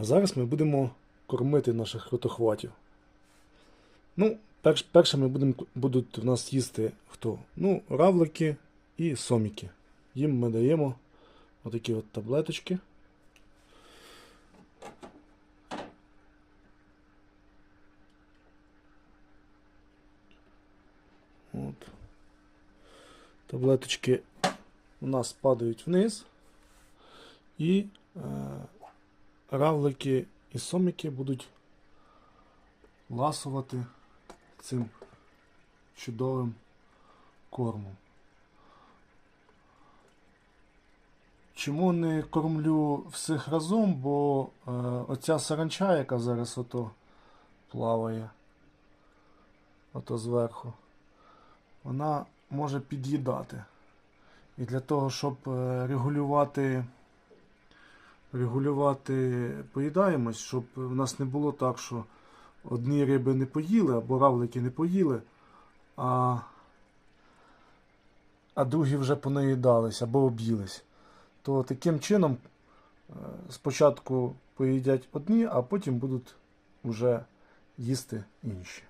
А зараз ми будемо кормити наших ротохватів. Ну, перш, першими будемо, будуть у нас їсти хто? Ну, равлики і соміки. Їм ми даємо отакі от таблеточки. От. Таблеточки у нас падають вниз. І е, равлики і соміки будуть ласувати цим чудовим кормом. Чому не кормлю всіх разом, бо е, оця саранча, яка зараз ото плаває, ото зверху, вона може під'їдати. І для того, щоб е, регулювати, регулювати поїдаємось, щоб в нас не було так, що одні риби не поїли або равлики не поїли, а, а другі вже понаїдались або об'їлись. То таким чином е, спочатку поїдять одні, а потім будуть вже їсти інші.